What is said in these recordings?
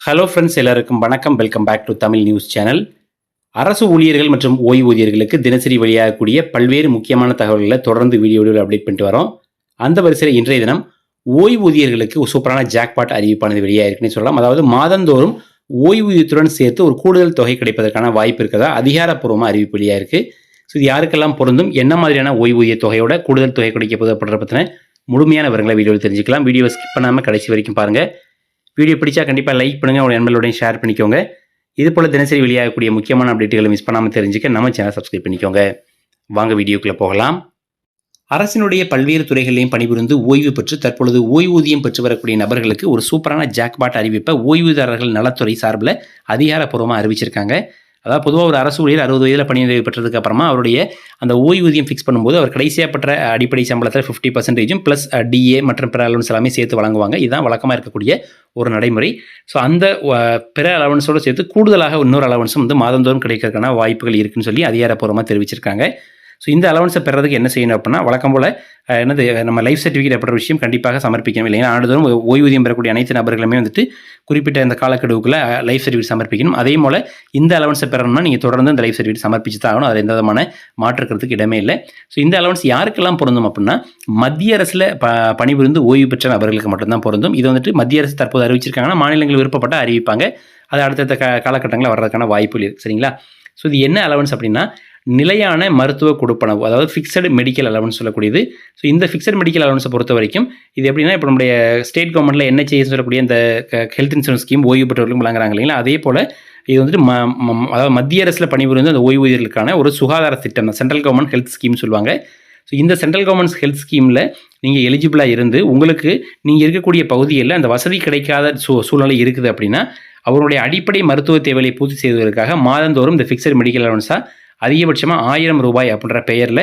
Hello friends எல்லாருக்கும் வணக்கம். Welcome back to Tamil news channel அரசு ஊழியர்கள் மற்றும் ஓய்வூதியர்களுக்கு தினசரி வெளியாகக்கூடிய பல்வேறு முக்கியமான தகவல்களை தொடர்ந்து வீடியோவில் அப்டேட் பண்ணிட்டு வரோம். அந்த வரிசையில் இன்றைய தினம் ஓய்வூதியர்களுக்கு ஒரு சூப்பரான ஜாக்பாட் அறிவிப்பானது வெளியாகிருக்குன்னு சொல்லலாம். அதாவது மாதந்தோறும் ஓய்வூதியத்துடன் சேர்த்து ஒரு கூடுதல் தொகை கிடைப்பதற்கான வாய்ப்பு இருக்கிறதா? அதிகாரப்பூர்வமாக அறிவிப்பு வெளியாயிருக்கு ஸோ இது யாருக்கெல்லாம் பொருந்தும்? என்ன மாதிரியான ஓய்வூதிய தொகையோட கூடுதல் தொகை கிடைக்க போகுது பற்றின முழுமையான விவரங்களை வீடியோவில் தெரிஞ்சுக்கலாம். வீடியோவை ஸ்கிப் பண்ணாமல் கடைசி வரைக்கும் பாருங்கள் வீடியோ பிடிச்சா கண்டிப்பாக லைக் பண்ணுங்கள் உங்கள் நண்பர்களுடன் ஷேர் பண்ணிக்கோங்க. இது போல் தினசரி வெளியாகக்கூடிய முக்கியமான அப்டேட்டுகளை மிஸ் பண்ணாமல் தெரிஞ்சுக்க நம்ம சேனல் சப்ஸ்கிரைப் பண்ணிக்கோங்க. வாங்க வீடியோக்குள்ளே போகலாம். அரசினுடைய பல்வேறு துறைகளிலையும் பணிபுரிந்து ஓய்வு பெற்று தற்பொழுது ஓய்வூதியம் பெற்று வரக்கூடிய நபர்களுக்கு ஒரு சூப்பரான ஜாக்பாட் அறிவிப்பை ஓய்வூதாரர்கள் நலத்துறை சார்பில் அதிகாரப்பூர்வமாக அறிவிச்சிருக்காங்க. அதாவது பொதுவாக ஒரு அரசு ஊழியர் அறுபது வயதில் பணி நிறைவு பெற்றதுக்கு அப்புறமா அவருடைய அந்த ஓய்வூதியம் ஃபிக்ஸ் பண்ணும்போது அவர் கடைசியாக பெற்ற அடிப்படை சம்பளத்தில் ஃபிஃப்டி பர்சன்டேஜும் ப்ளஸ் டிஏ மற்றும் பிற அலவன்ஸ் எல்லாமே சேர்த்து வழங்குவாங்க. இதுதான் வழக்கமாக இருக்கக்கூடிய ஒரு நடைமுறை. ஸோ அந்த பிற அலவன்ஸோடு சேர்த்து கூடுதலாக இன்னொரு அலவன்ஸும் வந்து மாதந்தோறும் கிடைக்கிறதுக்கான வாய்ப்புகள் இருக்குன்னு சொல்லி அதிகாரப்பூர்வமாக தெரிவிச்சிருக்காங்க. ஸோ இந்த அலவன்ஸை பெறதுக்கு என்ன செய்யணும் அப்படின்னா வழக்கம் போல் என்னது நம்ம லைஃப் சர்டிஃபிகேட் அப்படின்ற விஷயம் கண்டிப்பாக சமர்ப்பிக்கணும் இல்லைன்னா ஆண்டுதோறும் ஓய்வூதியம் பெறக்கூடிய அனைத்து நபர்களுமே வந்துட்டு குறிப்பிட்ட இந்த காலக்கெடுவுக்குள்ள லைஃப் சர்டிஃபிகேட் சமர்ப்பிக்கணும். அதே போல் இந்த அலவன்ஸை பெறணும்னா நீங்கள் தொடர்ந்து இந்த லைஃப் சர்டிஃபிகேட் சமர்ப்பிச்சு தான் ஆகணும். அது எந்த விதமான மாற்றுக்கிறதுக்கு இடமே இல்லை. ஸோ இந்த அலவன்ஸ் யாருக்கெல்லாம் பொருந்தும் அப்படின்னா மத்திய அரசில் ப பணிபுரிந்து ஓய்வு பெற்ற நபர்களுக்கு மட்டும்தான் பொருந்தும். இது வந்துட்டு மத்திய அரசு தற்போது அறிவிச்சிருக்காங்கன்னா மாநிலங்கள் விருப்பப்பட்ட அறிவிப்பாங்க. அது அடுத்தடுத்த க காலகட்டங்களில் வர்றதுக்கான வாய்ப்புகள் இருக்குது சரிங்களா? ஸோ இது என்ன அலவன்ஸ் அப்படின்னா நிலையான மருத்துவ கொடுப்பனவு அதாவது ஃபிக்ஸடு மெடிக்கல் அலவன்ஸ் சொல்லக்கூடியது. ஸோ இந்த ஃபிக்ஸட் மெடிக்கல் அலவன்ஸை பொறுத்த வரைக்கும் இது எப்படின்னா இப்போ நம்முடைய ஸ்டேட் கவர்மெண்ட்டில் என்ஹெச்ஏஸ் சொல்லக்கூடிய இந்த ஹெல்த் இன்சூரன்ஸ் ஸ்கீம் ஓய்வு பெற்றவர்களுக்கு வழங்குறாங்க இல்லைங்களா? அதே போல் இது வந்துட்டு ம ம- அதாவது மத்திய அரசில் பணிபுரிந்து அந்த ஓய்வூதியர்களுக்கான ஒரு சுகாதார திட்டம் தான் சென்ட்ரல் கவர்மெண்ட் ஹெல்த் ஸ்கீம் சொல்லுவாங்க. ஸோ இந்த சென்ட்ரல் கவர்மெண்ட் ஹெல்த் ஸ்கீமில் நீங்கள் எலிஜிபிளாக இருந்து உங்களுக்கு நீங்கள் இருக்கக்கூடிய பகுதியில் அந்த வசதி கிடைக்காத சூ சூழ்நிலை இருக்குது அப்படின்னா அவருடைய அடிப்படை மருத்துவ தேவையை பூர்த்தி செய்வதற்காக மாதந்தோறும் இந்த ஃபிக்ஸட் மெடிக்கல் அலவன்ஸாக அதிகபட்சமாக ஆயிரம் ரூபாய் அப்படின்ற பெயரில்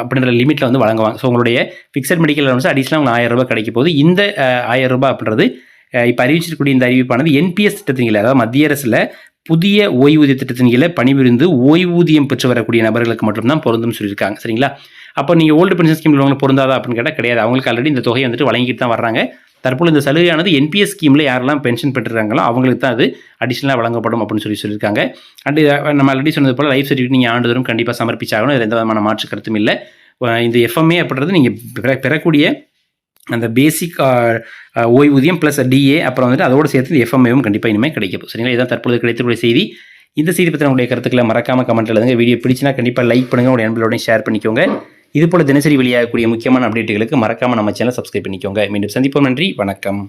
அப்படின்ற லிமிட்டில் வந்து வழங்குவாங்க. ஸோ உங்களுடைய ஃபிக்ஸட் மெடிக்கல் அலவன்ஸ் அடிஷனல் உங்களுக்கு ஆயிரம் ரூபாய் கிடைக்க போது இந்த ஆயிரம் ரூபாய் அப்படின்றது இப்போ அறிவிச்சிருக்கக்கூடிய இந்த அறிவிப்பானது என்பிஎஸ் திட்டத்தின் கீழே அதாவது மத்திய அரசில் புதிய ஓய்வூதிய திட்டத்தின் கீழே பணிபுரிந்து ஓய்வூதியம் பெற்று வரக்கூடிய நபர்களுக்கு மட்டும்தான் பொருந்தும் சொல்லியிருக்காங்க. சரிங்களா? அப்போ நீங்கள் ஓல்டு பென்ஷன் ஸ்கீமில் உங்களுக்கு பொருந்தாதா அப்படின்னு கேட்டால் கிடையாது. அவங்களுக்கு ஆல்ரெடி இந்த தொகையை வந்துட்டு வழங்கிட்டு தான் வர்றாங்க. தற்போது இந்த சலுகையானது என்பிஎஸ் ஸ்கீமில் யாரெல்லாம் பென்ஷன் பெற்றுறாங்களோ அவங்களுக்கு தான் அது அடிஷனலாக வழங்கப்படும் அப்படின்னு சொல்லி சொல்லியிருக்காங்க. அண்ட் நம்ம ஆல்ரெடி சொன்னது போல் லைஃப் சர்டிஃபிகேட் நீங்கள் ஆண்டுதோறும் கண்டிப்பாக சமர்ப்பிச்சாகணும். இதில் எந்த விதமான மாற்று கருத்தும் இல்லை. இந்த எஃப்எம்ஏ அப்படின்றது நீங்கள் பெறக்கூடிய அந்த பேசிக் ஓய்வூதியம் ப்ளஸ் டிஏ அப்புறம் வந்துட்டு அதோடு சேர்த்து இந்த எஃப்எம்ஏவும் கண்டிப்பாக இனிமேல் கிடைக்கும் சரிங்களா? இதான் தற்போது கிடைத்தக்கூடிய செய்தி. இந்த செய்தி பற்றி உங்களுடைய கருத்துக்களை மறக்காம கமெண்ட் எழுதுங்க. வீடியோ பிடிச்சினா கண்டிப்பாக லைக் பண்ணுங்கள் உங்களுடைய நண்பர்களோடையும் ஷேர் பண்ணிக்கோங்க. இதுபோல் தினசரி வெளியாகக்கூடிய முக்கியமான அப்டேட்டுகளுக்கு மறக்காம நம்ம சேனல் சப்ஸ்கிரைப் பண்ணிக்கோங்க. மீண்டும் சந்திப்போம். நன்றி. வணக்கம்.